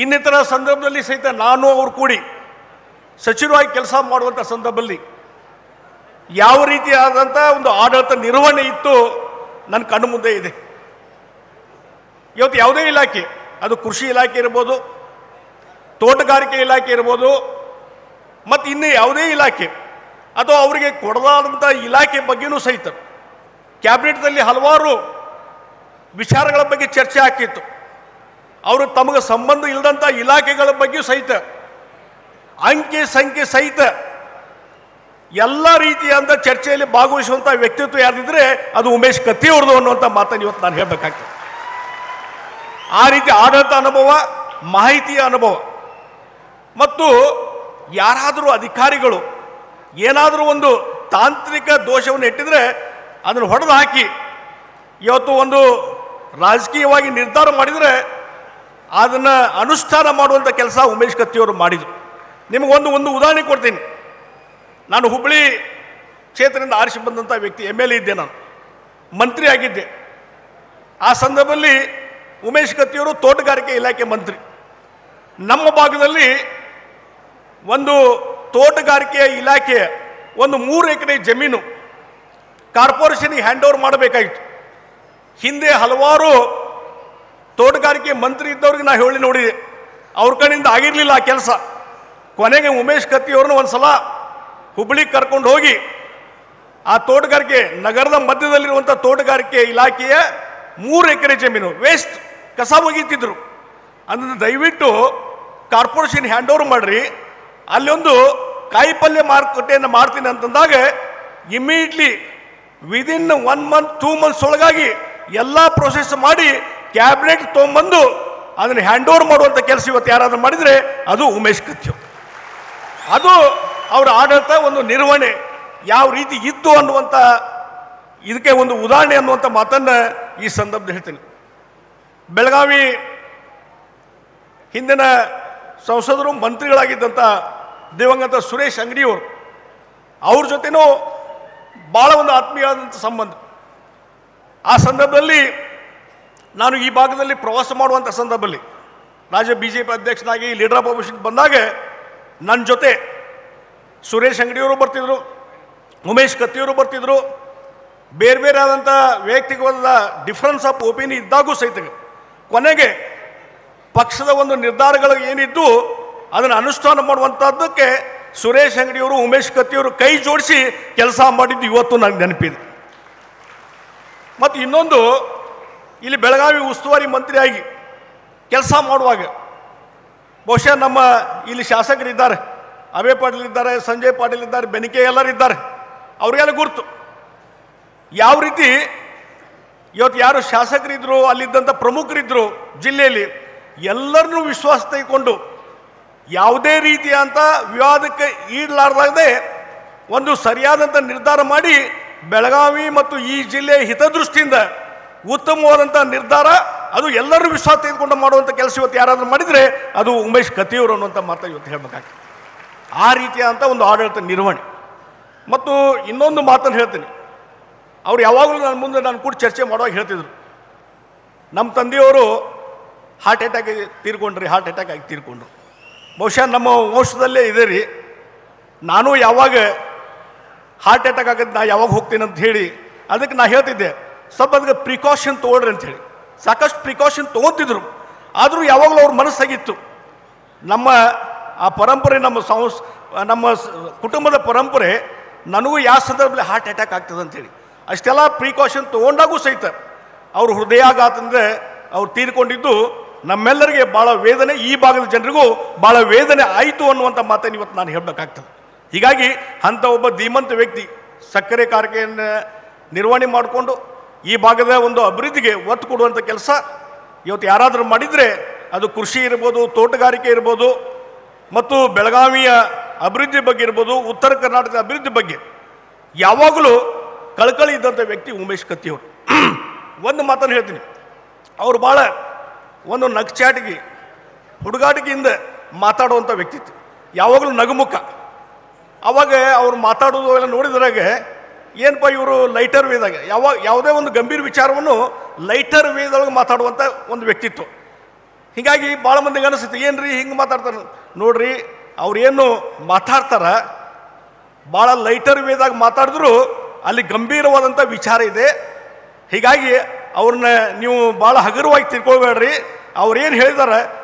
ಇನ್ನಿತರ ಸಂದರ್ಭದಲ್ಲಿ ಸಹಿತ ನಾನು ಅವರು ಕೂಡಿ ಸಚಿವರಾಗಿ ಕೆಲಸ ಮಾಡುವಂಥ ಸಂದರ್ಭದಲ್ಲಿ ಯಾವ ರೀತಿಯಾದಂಥ ಒಂದು ಆಡಳಿತ ನಿರ್ವಹಣೆ ಇತ್ತು ನನ್ನ ಕಣ್ಣು ಮುಂದೆ ಇದೆ. ಇವತ್ತು ಯಾವುದೇ ಇಲಾಖೆ, ಅದು ಕೃಷಿ ಇಲಾಖೆ ಇರ್ಬೋದು, ತೋಟಗಾರಿಕೆ ಇಲಾಖೆ ಇರ್ಬೋದು, ಮತ್ತು ಇನ್ನು ಯಾವುದೇ ಇಲಾಖೆ, ಅಥವಾ ಅವರಿಗೆ ಕೊಡಲಾದಂಥ ಇಲಾಖೆ ಬಗ್ಗೆನೂ ಸಹಿತ ಕ್ಯಾಬಿನೆಟ್ನಲ್ಲಿ ಹಲವಾರು ವಿಚಾರಗಳ ಬಗ್ಗೆ ಚರ್ಚೆ ಆಗ್ತಿತ್ತು. ಅವರು ತಮಗೆ ಸಂಬಂಧ ಇಲ್ಲದಂಥ ಇಲಾಖೆಗಳ ಬಗ್ಗೆಯೂ ಸಹಿತ, ಅಂಕಿ ಸಂಖ್ಯೆ ಸಹಿತ ಎಲ್ಲ ರೀತಿಯಾದ ಚರ್ಚೆಯಲ್ಲಿ ಭಾಗವಹಿಸುವಂಥ ವ್ಯಕ್ತಿತ್ವ ಯಾರಿದ್ರೆ ಅದು ಉಮೇಶ್ ಕತ್ತಿಯವ್ರದ್ದು ಅನ್ನುವಂಥ ಮಾತನ್ನು ಇವತ್ತು ನಾನು ಹೇಳಬೇಕಾಗ್ತದೆ. ಆ ರೀತಿ ಆಡಳಿತ ಅನುಭವ, ಮಾಹಿತಿಯ ಅನುಭವ. ಮತ್ತು ಯಾರಾದರೂ ಅಧಿಕಾರಿಗಳು ಏನಾದರೂ ಒಂದು ತಾಂತ್ರಿಕ ದೋಷವನ್ನು ಇಟ್ಟಿದ್ರೆ ಅದನ್ನು ಹೊಡೆದು ಹಾಕಿ, ಇವತ್ತು ಒಂದು ರಾಜಕೀಯವಾಗಿ ನಿರ್ಧಾರ ಮಾಡಿದರೆ ಅದನ್ನು ಅನುಷ್ಠಾನ ಮಾಡುವಂಥ ಕೆಲಸ ಉಮೇಶ್ ಕತ್ತಿಯವರು ಮಾಡಿದರು. ನಿಮಗೊಂದು ಒಂದು ಉದಾಹರಣೆ ಕೊಡ್ತೀನಿ. ನಾನು ಹುಬ್ಬಳ್ಳಿ ಕ್ಷೇತ್ರದಿಂದ ಆರಿಸಿ ಬಂದಂಥ ವ್ಯಕ್ತಿ ಎಂ ಎಲ್ ಎ ಇದ್ದೆ ನಾನು. ಮಂತ್ರಿ ಆಗಿದ್ದೆ. ಆ ಸಂದರ್ಭದಲ್ಲಿ ಉಮೇಶ್ ಕತ್ತಿಯವರು ತೋಟಗಾರಿಕೆ ಇಲಾಖೆ ಮಂತ್ರಿ. ನಮ್ಮ ಭಾಗದಲ್ಲಿ ಒಂದು ತೋಟಗಾರಿಕೆ ಇಲಾಖೆಯ ಒಂದು ಮೂರು ಎಕರೆ ಜಮೀನು ಕಾರ್ಪೊರೇಷನ್ಗೆ ಹ್ಯಾಂಡ್ ಓವರ್ ಮಾಡಬೇಕಾಗಿತ್ತು. ಹಿಂದೆ ಹಲವಾರು ತೋಟಗಾರಿಕೆ ಮಂತ್ರಿ ಇದ್ದವ್ರಿಗೆ ನಾ ಹೇಳಿ ನೋಡಿದೆ ಅವ್ರ ಕಡೆಯಿಂದ ಆಗಿರಲಿಲ್ಲ ಆ ಕೆಲಸ. ಕೊನೆಗೆ ಉಮೇಶ್ ಕತ್ತಿಯವ್ರನ್ನ ಒಂದು ಸಲ ಹುಬ್ಬಳ್ಳಿಗೆ ಕರ್ಕೊಂಡು ಹೋಗಿ, ಆ ತೋಟಗಾರಿಕೆ ನಗರದ ಮಧ್ಯದಲ್ಲಿರುವಂಥ ತೋಟಗಾರಿಕೆ ಇಲಾಖೆಯ ಮೂರು ಎಕರೆ ಜಮೀನು ವೇಸ್ಟ್ ಕಸ ಒಗೀತಿದ್ರು ಅಂದ್ರೆ ದಯವಿಟ್ಟು ಕಾರ್ಪೊರೇಷನ್ ಹ್ಯಾಂಡ್ ಓವರ್ ಮಾಡ್ರಿ. ಅಲ್ಲೊಂದು ಕಾಯಿಪಲ್ಯ ಮಾರುಕಟ್ಟೆಯನ್ನು ಮಾಡ್ತೀನಿ ಅಂತಂದಾಗ immediately within one month two months ಒಳಗಾಗಿ ಎಲ್ಲ ಪ್ರೊಸೆಸ್ ಮಾಡಿ ಕ್ಯಾಬಿನೆಟ್ ತೊಗೊಂಬಂದು ಅದನ್ನು ಹ್ಯಾಂಡ್ ಓವರ್ ಮಾಡುವಂಥ ಕೆಲಸ ಇವತ್ತು ಯಾರಾದರೂ ಮಾಡಿದರೆ ಅದು ಉಮೇಶ್ ಕತ್ಯು ಅದು ಅವರ ಆಡಳಿತ ಒಂದು ನಿರ್ವಹಣೆ. ಯಾವ ರೀತಿ ಇತ್ತು ಅನ್ನುವಂಥ ಇದಕ್ಕೆ ಒಂದು ಉದಾಹರಣೆ ಅನ್ನುವಂಥ ಮಾತನ್ನು ಈ ಸಂದರ್ಭದಲ್ಲಿ ಹೇಳ್ತೀನಿ. ಬೆಳಗಾವಿ ಹಿಂದಿನ ಸಂಸದರು ಮಂತ್ರಿಗಳಾಗಿದ್ದಂಥ ದಿವಂಗತ ಸುರೇಶ್ ಅಂಗಡಿಯವರು, ಅವ್ರ ಜೊತೆನೂ ಭಾಳ ಒಂದು ಆತ್ಮೀಯವಾದಂಥ ಸಂಬಂಧ. ಆ ಸಂದರ್ಭದಲ್ಲಿ ನಾನು ಈ ಭಾಗದಲ್ಲಿ ಪ್ರವಾಸ ಮಾಡುವಂಥ ಸಂದರ್ಭದಲ್ಲಿ ರಾಜ್ಯ ಬಿ ಜೆ ಪಿ ಅಧ್ಯಕ್ಷನಾಗಿ ಲೀಡರ್ ಆಫ್ ಅಪೋಸಿಷನ್ ಬಂದಾಗ ನನ್ನ ಜೊತೆ ಸುರೇಶ್ ಅಂಗಡಿಯವರು ಬರ್ತಿದ್ರು, ಉಮೇಶ್ ಕತ್ತಿಯವರು ಬರ್ತಿದ್ರು. ಬೇರೆ ಬೇರೆ ಆದಂಥ ವೈಯಕ್ತಿಕವಾದ ಡಿಫ್ರೆನ್ಸ್ ಆಫ್ ಒಪಿನಿಯನ್ ಇದ್ದಾಗೂ ಸಹಿತ ಕೊನೆಗೆ ಪಕ್ಷದ ಒಂದು ನಿರ್ಧಾರಗಳು ಏನಿದ್ದು ಅದನ್ನು ಅನುಷ್ಠಾನ ಮಾಡುವಂಥದ್ದಕ್ಕೆ ಸುರೇಶ್ ಅಂಗಡಿಯವರು, ಉಮೇಶ್ ಕತ್ತಿಯವರು ಕೈ ಜೋಡಿಸಿ ಕೆಲಸ ಮಾಡಿದ್ದು ಇವತ್ತು ನನಗೆ ನೆನಪಿದೆ. ಮತ್ತು ಇನ್ನೊಂದು ಇಲ್ಲಿ ಬೆಳಗಾವಿ ಉಸ್ತುವಾರಿ ಮಂತ್ರಿಯಾಗಿ ಕೆಲಸ ಮಾಡುವಾಗ, ಬಹುಶಃ ನಮ್ಮ ಇಲ್ಲಿ ಶಾಸಕರಿದ್ದಾರೆ, ಅಭಯ ಪಾಟೀಲ್ ಇದ್ದಾರೆ ಸಂಜಯ್ ಪಾಟೀಲ್ ಇದ್ದಾರೆ ಬೆನಿಕೆ ಎಲ್ಲರಿದ್ದಾರೆ ಅವರಿಗೆಲ್ಲ ಗುರ್ತು. ಯಾವ ರೀತಿ ಇವತ್ತು ಯಾರು ಶಾಸಕರಿದ್ದರು ಅಲ್ಲಿದ್ದಂಥ ಪ್ರಮುಖರಿದ್ದರು ಜಿಲ್ಲೆಯಲ್ಲಿ, ಎಲ್ಲರನ್ನೂ ವಿಶ್ವಾಸ ತೆಗೆದುಕೊಂಡು ಯಾವುದೇ ರೀತಿಯಂಥ ವಿವಾದಕ್ಕೆ ಈಡಲಾರ್ದಾಗದೆ ಒಂದು ಸರಿಯಾದಂಥ ನಿರ್ಧಾರ ಮಾಡಿ ಬೆಳಗಾವಿ ಮತ್ತು ಈ ಜಿಲ್ಲೆಯ ಹಿತದೃಷ್ಟಿಯಿಂದ ಉತ್ತಮವಾದಂಥ ನಿರ್ಧಾರ, ಅದು ಎಲ್ಲರೂ ವಿಶ್ವಾಸ ತೆಗೆದುಕೊಂಡು ಮಾಡುವಂಥ ಕೆಲಸ ಇವತ್ತು ಯಾರಾದರೂ ಮಾಡಿದರೆ ಅದು ಉಮೇಶ್ ಕತಿಯವರು ಅನ್ನುವಂಥ ಮಾತು ಇವತ್ತು ಹೇಳಬೇಕಾಗ್ತದೆ. ಆ ರೀತಿಯಾದಂಥ ಒಂದು ಆಡಳಿತ ನಿರ್ವಹಣೆ. ಮತ್ತು ಇನ್ನೊಂದು ಮಾತನ್ನು ಹೇಳ್ತೀನಿ. ಅವ್ರು ಯಾವಾಗಲೂ ನನ್ನ ಮುಂದೆ ನಾನು ಕೂಡ ಚರ್ಚೆ ಮಾಡುವಾಗ ಹೇಳ್ತಿದ್ರು. ನಮ್ಮ ತಂದೆಯವರು ಹಾರ್ಟ್ ಅಟ್ಯಾಕ್ ತೀರ್ಕೊಂಡ್ರಿ ಹಾರ್ಟ್ ಅಟ್ಯಾಕ್ ಆಗಿ ತೀರ್ಕೊಂಡ್ರು. ಬಹುಶಃ ನಮ್ಮ ವಂಶದಲ್ಲೇ ಇದೆ ರೀ. ನಾನು ಯಾವಾಗ ಹಾರ್ಟ್ ಅಟ್ಯಾಕ್ ಆಗೋದು ನಾ ಯಾವಾಗ ಹೋಗ್ತೀನಿ ಅಂತ ಹೇಳಿ, ಅದಕ್ಕೆ ನಾ ಹೇಳ್ತಿದ್ದೆ. ಸ್ವಲ್ಪ ಅದಕ್ಕೆ ಪ್ರಿಕಾಷನ್ ತೊಗೊಳ್ರಿ ಅಂತ ಹೇಳಿ ಸಾಕಷ್ಟು ಪ್ರಿಕಾಷನ್ ತೊಗೊತಿದ್ರು ಆದರೂ ಯಾವಾಗಲೂ ಅವ್ರ ಮನಸ್ಸಾಗಿತ್ತು. ನಮ್ಮ ಆ ಪರಂಪರೆ, ನಮ್ಮ ಸಂಸ್, ನಮ್ಮ ಕುಟುಂಬದ ಪರಂಪರೆ ನನಗೂ ಯಾವ ಸಂದರ್ಭದಲ್ಲಿ ಹಾರ್ಟ್ ಅಟ್ಯಾಕ್ ಆಗ್ತದೆ ಅಂತೇಳಿ ಅಷ್ಟೆಲ್ಲ ಪ್ರಿಕಾಷನ್ ತೊಗೊಂಡಾಗೂ ಸಹಿತ ಅವ್ರ ಅಂದರೆ ಅವ್ರು ತೀರ್ಕೊಂಡಿದ್ದು ನಮ್ಮೆಲ್ಲರಿಗೆ ಭಾಳ ವೇದನೆ, ಈ ಭಾಗದ ಜನರಿಗೂ ಭಾಳ ವೇದನೆ ಆಯಿತು ಅನ್ನುವಂಥ ಮಾತನ್ನು ಇವತ್ತು ನಾನು ಹೇಳಬೇಕಾಗ್ತದೆ. ಹೀಗಾಗಿ ಅಂಥ ಒಬ್ಬ ಧೀಮಂತ ವ್ಯಕ್ತಿ ಸಕ್ಕರೆ ಕಾರ್ಖಾನೆಯನ್ನು ನಿರ್ವಹಣೆ ಮಾಡಿಕೊಂಡು ಈ ಭಾಗದ ಒಂದು ಅಭಿವೃದ್ಧಿಗೆ ಒತ್ತು ಕೊಡುವಂಥ ಕೆಲಸ. ಇವತ್ತು ಯಾರಾದರೂ ಮಾಡಿದರೆ ಅದು ಕೃಷಿ ಇರ್ಬೋದು, ತೋಟಗಾರಿಕೆ ಇರ್ಬೋದು, ಮತ್ತು ಬೆಳಗಾವಿಯ ಅಭಿವೃದ್ಧಿ ಬಗ್ಗೆ ಇರ್ಬೋದು, ಉತ್ತರ ಕರ್ನಾಟಕದ ಅಭಿವೃದ್ಧಿ ಬಗ್ಗೆ. ಯಾವಾಗಲೂ ಕಳಕಳಿ ಇದ್ದಂಥ ವ್ಯಕ್ತಿ ಉಮೇಶ್ ಕತ್ತಿಯವರು. ಒಂದು ಮಾತನ್ನು ಹೇಳ್ತೀನಿ. ಅವರು ಭಾಳ ಒಂದು ನಗ್ಚಾಟಿಗೆ, ಹುಡುಗಾಟಿಕೆಯಿಂದ ಮಾತಾಡುವಂಥ ವ್ಯಕ್ತಿತ್ವ ಯಾವಾಗಲೂ ನಗುಮುಖ. ಅವಾಗ ಅವ್ರು ಮಾತಾಡೋದು ಎಲ್ಲ ನೋಡಿದ್ರಾಗ ಏನಪ್ಪ ಇವರು ಲೈಟರ್ ವೇದಾಗ? ಯಾವಾಗ ಯಾವುದೇ ಒಂದು ಗಂಭೀರ ವಿಚಾರವನ್ನು ಲೈಟರ್ ವೇದೊಳಗೆ ಮಾತಾಡುವಂಥ ಒಂದು ವ್ಯಕ್ತಿತ್ವ. ಹೀಗಾಗಿ ಭಾಳ ಮಂದಿಗೆ ಅನಿಸುತ್ತೆ, ಏನ್ರಿ ಹಿಂಗೆ ಮಾತಾಡ್ತಾರೆ? ನೋಡ್ರಿ ಅವ್ರೇನು ಮಾತಾಡ್ತಾರ ಭಾಳ ಲೈಟರ್ ವೇದಾಗ ಮಾತಾಡಿದ್ರು ಅಲ್ಲಿ ಗಂಭೀರವಾದಂಥ ವಿಚಾರ ಇದೆ. ಹೀಗಾಗಿ ಅವ್ರನ್ನ ನೀವು ಭಾಳ ಹಗುರವಾಗಿ ತಿಳ್ಕೊಳ್ಬೇಡ್ರಿ. ಅವ್ರೇನು ಹೇಳಿದಾರೆ